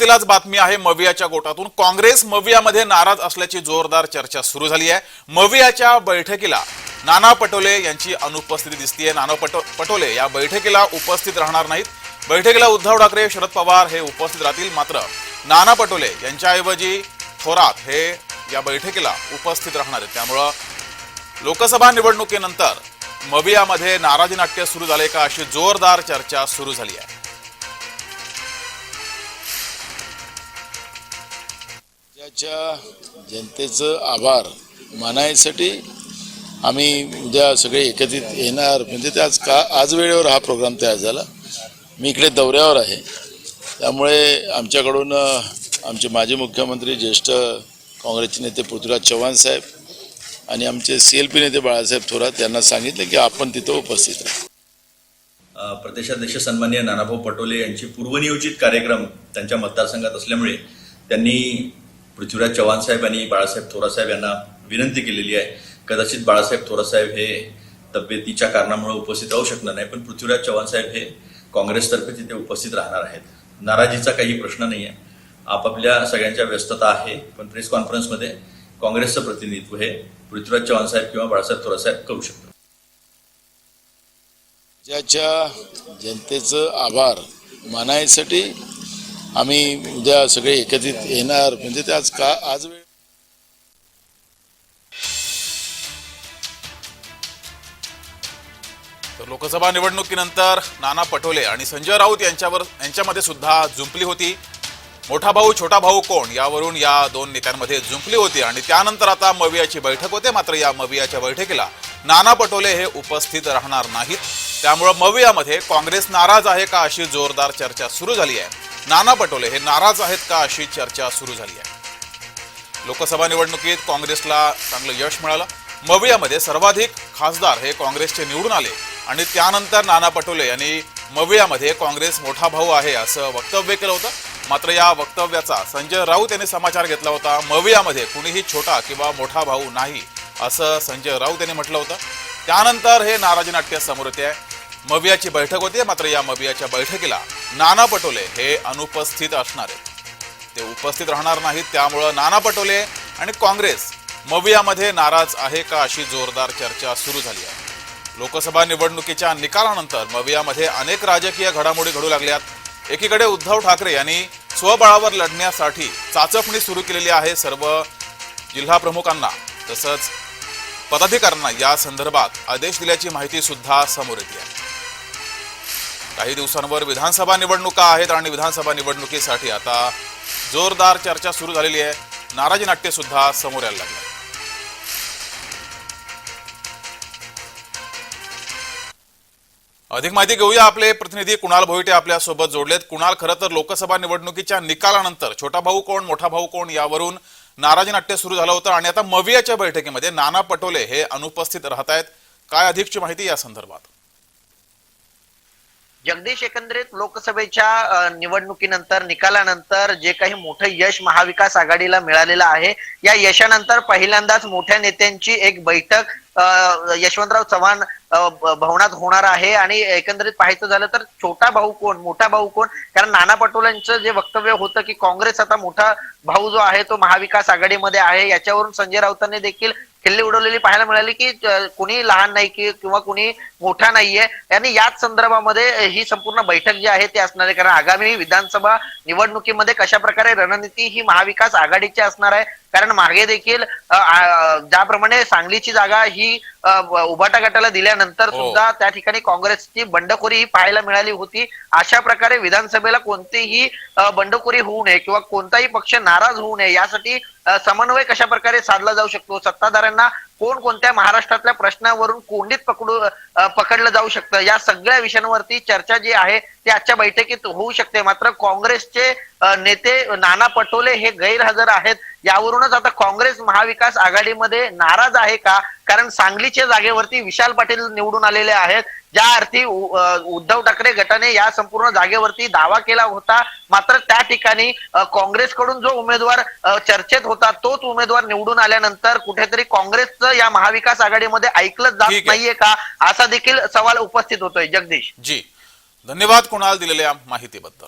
तिलाच बातमी आहे मवियाच्या गोटातून. काँग्रेस मवियामध्ये नाराज असल्याची जोरदार चर्चा सुरू झाली आहे. मवियाच्या बैठकीला नाना पटोले यांची अनुपस्थिती दिसतीये. नाना पटो पटोले या बैठकीला उपस्थित राहणार नाहीत. बैठकीला उद्धव ठाकरे शरद पवार हे उपस्थित राहतील. मात्र नाना पटोले यांच्याऐवजी थोरात हे या बैठकीला उपस्थित राहणार आहेत. त्यामुळं लोकसभा निवडणुकीनंतर मवियामध्ये नाराजी नाट्य सुरू झाले का अशी जोरदार चर्चा सुरू झाली आहे. आमच्या जनतेचं आभार मानायसाठी आम्ही उद्या सगळे एकत्रित येणार. म्हणजे ते आज का आज वेळेवर हा प्रोग्राम तयार झाला. मी इकडे दौऱ्यावर आहे. त्यामुळे आमच्याकडून आमचे माजी मुख्यमंत्री ज्येष्ठ काँग्रेसचे नेते पृथ्वीराज चव्हाण साहेब आणि आमचे सी एल पी नेते बाळासाहेब थोरात यांना सांगितले की आपण तिथं उपस्थित राहू. प्रदेशाध्यक्ष सन्मान्य नानाभाऊ पटोले यांचे पूर्वनियोजित कार्यक्रम त्यांच्या मतदारसंघात असल्यामुळे त्यांनी पृथ्वीराज चव्हाण साहेब आणि बाळासाहेब थोरासाहेब यांना विनंती केलेली आहे. कदाचित बाळासाहेब थोरासाहेब हे तब्येतीच्या कारणामुळे उपस्थित राहू शकणार नाही पण पृथ्वीराज चव्हाण साहेब हे काँग्रेसतर्फे तिथे उपस्थित राहणार आहेत. नाराजीचा काही प्रश्न नाही आहे. आपापल्या सगळ्यांच्या व्यस्तता आहे पण प्रेस कॉन्फरन्समध्ये काँग्रेसचं प्रतिनिधित्व हे पृथ्वीराज चव्हाण साहेब किंवा बाळासाहेब थोरासाहेब करू शकतात. राज्याच्या जनतेचं आभार मानायसाठी आम्ही उद्या सगळे एकत्रित येणार. म्हणजे ते आज का आज वेळ तर लोकसभा निवडणुकीनंतर नाना पटोले आणि संजय राऊत यांच्यावर यांच्यामध्ये सुद्धा जुंपली होती. मोठा भाऊ छोटा भाऊ कोण? यावरून या दोन नेत्यांमध्ये जुंपली होती आणि त्यानंतर आता मवियाची बैठक होते. मात्र या मवियाच्या बैठकीला नाना पटोले हे उपस्थित राहणार नाहीत. त्यामुळं मवियामध्ये काँग्रेस नाराज आहे का अशी जोरदार चर्चा सुरू झाली आहे. नाना पटोले हे नाराज आहेत का अशी चर्चा सुरू झाली आहे. लोकसभा निवडणुकीत काँग्रेसला चांगलं यश मिळालं. मवियामध्ये सर्वाधिक खासदार हे काँग्रेसचे निवडून आले. आणि त्यानंतर नाना पटोले यांनी मवियामध्ये काँग्रेस मोठा भाऊ आहे असं वक्तव्य केलं होतं. मात्र या वक्तव्याचा संजय राऊत यांनी समाचार घेतला होता. मवियामध्ये कुणीही छोटा किंवा मोठा भाऊ नाही असं संजय राऊत यांनी म्हटलं होतं. त्यानंतर हे नाराजी नाट्य समोर येते. आहे मवियाची बैठक होती मात्र या मवियाच्या बैठकीला नाना पटोले हे अनुपस्थित असणार आहेत. ते उपस्थित राहणार नाहीत त्यामुळं नाना पटोले आणि काँग्रेस मवियामध्ये नाराज आहे का अशी जोरदार चर्चा सुरू झाली आहे. लोकसभा निवडणुकीच्या निकालानंतर मवियामध्ये अनेक राजकीय घडामोडी घडू लागल्यात. एकीकडे उद्धव ठाकरे यांनी स्वबळावर लढण्यासाठी चाचपणी सुरू केलेली आहे सर्व जिल्हा प्रमुखांना तसंच पदाधिकाऱ्यांना. या संदर्भात आदेश दिल्याची माहिती सुद्धा समोर येते आहे. काही दिवसांवर विधानसभा निवडणुका आहेत आणि विधानसभा निवडणुकीसाठी आता जोरदार चर्चा सुरू झालेली आहे. नाराजी नाट्य सुद्धा समोर यायला लागलं. अधिक माहिती घेऊया आपले प्रतिनिधी कुणाल भोईटे आपल्यासोबत जोडलेत. कुणाल खरं तर लोकसभा निवडणुकीच्या निकालानंतर छोटा भाऊ कोण मोठा भाऊ कोण यावरून नाराजी नाट्य सुरू झालं होतं आणि आता मवियाच्या बैठकीमध्ये नाना पटोले हे अनुपस्थित राहत आहेत काय अधिकची माहिती या संदर्भात? जगदीश एकंदरीत लोकसभेच्या निवडणुकीनंतर निकालानंतर जे काही मोठं यश महाविकास आघाडीला मिळालेलं आहे या यशानंतर पहिल्यांदाच मोठ्या नेत्यांची एक बैठक यशवंतराव चव्हाण भवनात होणार आहे. आणि एकंदरीत पाहायचं झालं तर छोटा भाऊ कोण मोठा भाऊ कोण? कारण नाना पटोलेंचं जे वक्तव्य होतं की काँग्रेस आता मोठा भाऊ जो आहे तो महाविकास आघाडीमध्ये आहे याच्यावरून संजय राऊतांनी देखील खिल्ली उडवलेली पाहायला मिळाली की कुणी लहान नाही की किंवा कुणी मोठा नाहीये. आणि याच संदर्भामध्ये ही संपूर्ण बैठक जी आहे ती असणार आहे. कारण आगामी विधानसभा निवडणुकीमध्ये कशा प्रकारे रणनीती ही महाविकास आघाडीची असणार आहे? कारण मागे देखील ज्याप्रमाणे सांगलीची जागा ही उभाटा गटाला दिल्यानंतर हो. सुद्धा त्या ठिकाणी काँग्रेसची बंडखोरी ही पाहायला मिळाली होती अशा प्रकारे विधानसभेला कोणतीही बंडखोरी होऊ नये किंवा कोणताही पक्ष नाराज होऊ नये यासाठी समन्वय कशा प्रकारे साधला जाऊ शकतो सत्ताधाऱ्यांना कोण कोणत्या महाराष्ट्रातल्या प्रश्नावरून कोंडीत पकडू पकडलं जाऊ शकतं. या सगळ्या विषयांवरती चर्चा जी आहे ती आजच्या बैठकीत होऊ शकते. मात्र काँग्रेसचे नेते नाना पटोले हे गैरहजर आहेत. यावरूनच आता काँग्रेस महाविकास आघाडीमध्ये नाराज आहे का? कारण सांगलीच्या जागेवरती विशाल पाटील निवडून आलेले आहेत. ज्या अर्थी उद्धव ठाकरे गटाने या संपूर्ण जागेवरती दावा केला होता मात्र त्या ठिकाणी काँग्रेसकडून जो उमेदवार चर्चेत होता तोच उमेदवार निवडून आल्यानंतर कुठेतरी काँग्रेसचं या महाविकास आघाडीमध्ये ऐकलं जात. नाहीये का? असा देखील सवाल उपस्थित होतोय. जगदीश. जी. धन्यवाद कुणाल दिलेल्या माहितीबद्दल.